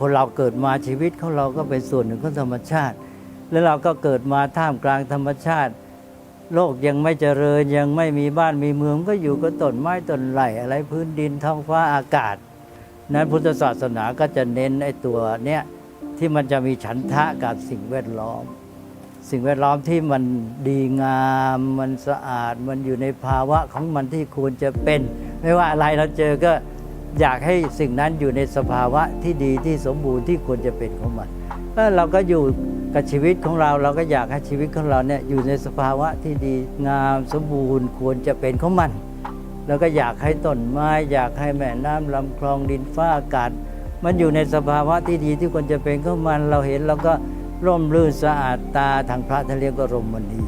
คนเราเกิดมาชีวิตของเราก็เป็นส่วนหนึ่งของธรรมชาติ แล้วเราก็เกิดมาท่ามกลางธรรมชาติ โลกยังไม่เจริญยังไม่มีบ้านมีเมืองก็อยู่กับต้นไม้ต้นไหลอะไรพื้นดินท้องฟ้าอากาศ นั้นพุทธศาสนาก็จะเน้นไอ้ตัวเนี้ยที่มันจะมีฉันทะกับสิ่งแวดล้อม สิ่งแวดล้อมที่มันดีงามมันสะอาดมันอยู่ในภาวะของมันที่ควรจะเป็น ไม่ว่าอะไรเราเจอก็ อยากให้สิ่งนั้นอยู่ในสภาวะที่ดีที่สมบูรณ์ที่ควรจะเป็นของมันเราก็อยู่กับชีวิตของเราเราก็อยากให้ชีวิตของเราเนี่ยอยู่ในสภาวะที่ดีงามสมบูรณ์ควรจะเป็นของมัน แล้วก็อยากให้ต้นไม้อยากให้แม่น้ำลำคลองดินฟ้าอากาศมันอยู่ในสภาวะที่ดีที่ควรจะเป็นของมันเราเห็นเราก็ร่มรื่นสะอาดตาทางพระท่านเรียกก็รมณี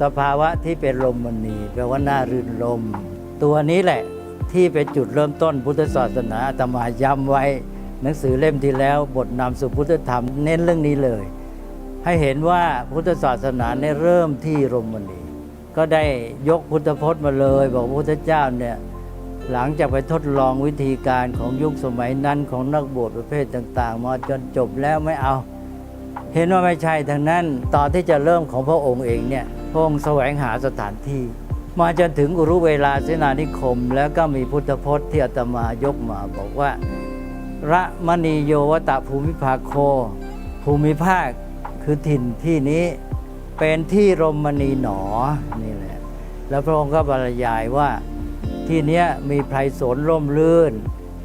สภาวะที่เป็นลมมณีแปลว่าน่ารื่นลม ตัวนี้แหละที่เป็นจุดเริ่มต้นพุทธศาสนาตมาย้ำไว้ หนังสือเล่มที่แล้วบทนำสู่พุทธธรรมเน้นเรื่องนี้เลย ให้เห็นว่าพุทธศาสนาเนี่ยเริ่มที่รมมณีก็ได้ยกพุทธพจน์มาเลย บอกพระพุทธเจ้าเนี่ยหลังจากไปทดลองวิธีการของยุคสมัยนั้นของนักบวชประเภทต่าง ๆ มาจนจบแล้วไม่เอา เห็นว่าไม่ใช่ทั้งนั้นตอนที่จะเริ่มของพระองค์เองเนี่ย พระองค์แสวงหาสถานที่ มาจนถึงอุรุเวลาเสนานิคม แล้วก็มีพุทธพจน์ที่อาตมายกมาบอกว่าระมณีโยวตะภูมิภาโค ภูมิภาคคือถิ่นที่นี้เป็นที่รมณีหนอนี่แหละแล้วพระองค์ก็บรรยายว่าที่นี้มีไพรสนร่มรื่น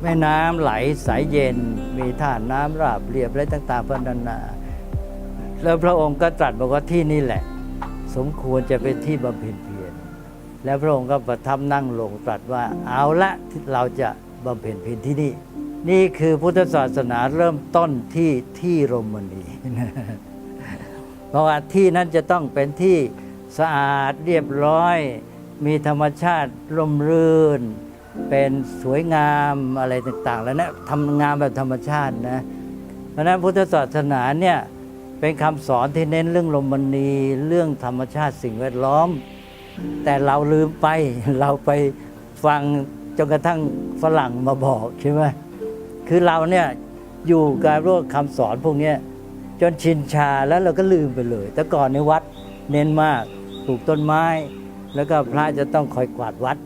แม่น้ำไหลใสยเย็น มีท่าน้ำราบเรียบอะไรต่างๆพันนา แล้วพระองค์ก็ตรัสบอกว่าที่นี่แหละ สมควรจะเป็นที่บำเพ็ญเพียรแล้วพระองค์ก็ประทับนั่งลงตรัสว่าเอาละเราจะบำเพ็ญเพียรที่นี่ นี่คือพุทธศาสนาเริ่มต้นที่ที่รมณีเพราะว่าที่นั้นจะต้องเป็นที่สะอาดเรียบร้อย มีธรรมชาติร่มรื่น เป็นสวยงามอะไรต่าง ๆ แล้วนะทำงานแบบธรรมชาตินะ เพราะฉะนั้นพุทธศาสนาเนี่ย เป็นคำสอนที่เน้นเรื่องลมมณีเรื่องธรรมชาติสิ่งแวดล้อม แต่เราลืมไปเราไปฟังจนกระทั่งฝรั่งมาบอกใช่ไหมคือเราเนี่ยอยู่กับพวกคำสอนพวกนี้จนชินชาแล้วเราก็ลืมไปเลย แต่ก่อนในวัดเน้นมากปลูกต้นไม้ แล้วก็พระจะต้องคอยกวาดวัด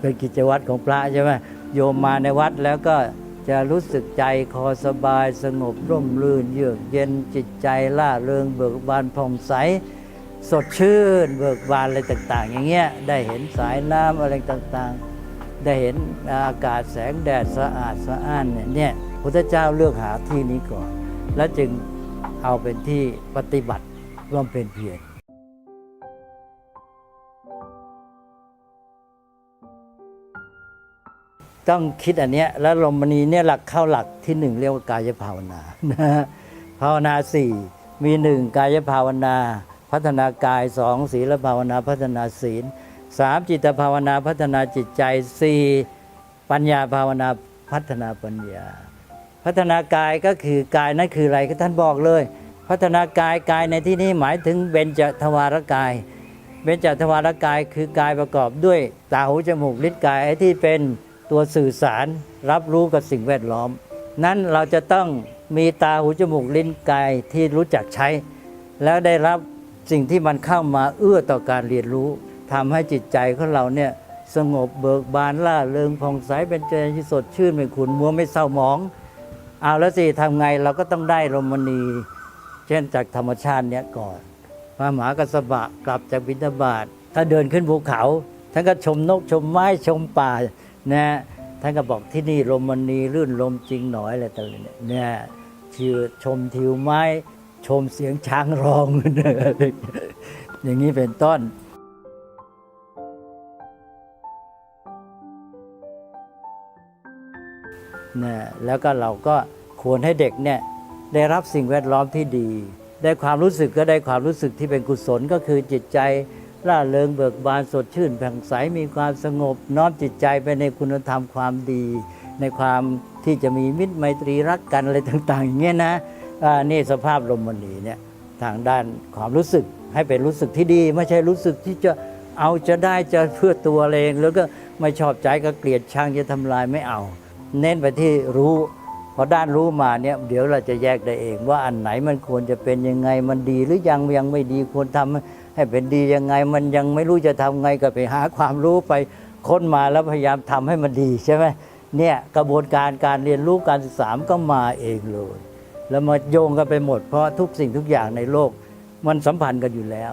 เป็นกิจวัตรของพระใช่ไหมโยมมาในวัดแล้วก็ จะรู้สึกใจคอสบายสงบร่มรื่น เยือกเย็นจิตใจล่าเริงเบิกบานผ่องใส สดชื่น เบิกบานอะไรต่าง ๆ อย่างเงี้ยได้เห็นสายน้ำอะไรต่างๆ ได้เห็นอากาศแสงแดดสะอาดสะอ้านเนี่ยพุทธเจ้าเลือกหาที่นี้ก่อน แล้วจึงเอาเป็นที่ปฏิบัติร่วมเป็นเพียร ต้องคิดอันเนี้ยแล้วลมมณีเนี่ยหลักเข้าหลักที่หนึ่งเรียกว่ากายภาวนานะภาวนาสี่มีหนึ่งกายภาวนา พัฒนากายสองศีลภาวนาพัฒนาศีลสามจิตภาวนาพัฒนาจิตใจสี่ปัญญาภาวนาพัฒนาปัญญา พัฒนากายก็คือกายนั่นคืออะไรก็ท่านบอกเลย พัฒนากายกายในที่นี้หมายถึงเบญจทวารกายเบญจทวารกายคือกายประกอบด้วยตาหูจมูกลิ้นกายไอ้ที่เป็น ตัวสื่อสารรับรู้กับสิ่งแวดล้อม นั้นเราจะต้องมีตาหูจมูกลิ้นกายที่รู้จักใช้ แล้วได้รับสิ่งที่มันเข้ามาเอื้อต่อการเรียนรู้ทำให้จิตใจของเราเนี่ยสงบเบิกบานล่าเริงผ่องใสเป็นใจที่สดชื่นไม่ขุนมัวไม่เศร้าหมอง เอาแล้วสิทำไงเราก็ต้องได้ลมณี เช่นจากธรรมชาติเนี้ยก่อนพระมหากัสสปะกลับจากบิณฑบาตถ้าเดินขึ้นภูเขาท่านก็ชมนกชมไม้ชมป่า นะท่านก็บอกที่นี่ลมมันนีรื่นลมจริงหน่อยอะไรต่างๆเนี่ยชื่อชมทิวไม้ ชมเสียงช้างร้อง อย่างนี้เป็นต้นนะแล้วก็เราก็ควรให้เด็กเนี่ยได้รับสิ่งแวดล้อมที่ดี ได้ความรู้สึกก็ได้ความรู้สึกที่เป็นกุศลก็คือจิตใจ ร่าเริงเบิกบานสดชื่นแผ่งใสมีความสงบ น้อมจิตใจไปในคุณธรรมความดี ในความที่จะมีมิตรไมตรีรักกันอะไรต่าง ๆ อย่างเงี้ยนะนี่สภาพลมมณีเนี่ยทางด้านความรู้สึกให้เป็นรู้สึกที่ดี ไม่ใช่รู้สึกที่จะเอาจะได้จะเพื่อตัวเองแล้วก็ไม่ชอบใจก็เกลียดชังจะทำลายไม่เอา เน้นไปที่รู้พอด้านรู้มาเนี่ยเดี๋ยวเราจะแยกได้เอง ว่าอันไหนมันควรจะเป็นยังไงมันดีหรือยังยังไม่ดีควรทำ ให้เป็นดียังไง มันยังไม่รู้จะทำไงก็ไปหาความรู้ไปค้นมาแล้วพยายามทำให้มันดีใช่ไหมเนี่ยกระบวนการการเรียนรู้การศึกษาก็มาเองเลย แล้วมาโยงกันไปหมดเพราะทุกสิ่งทุกอย่างในโลก มันสัมพันธ์กันอยู่แล้ว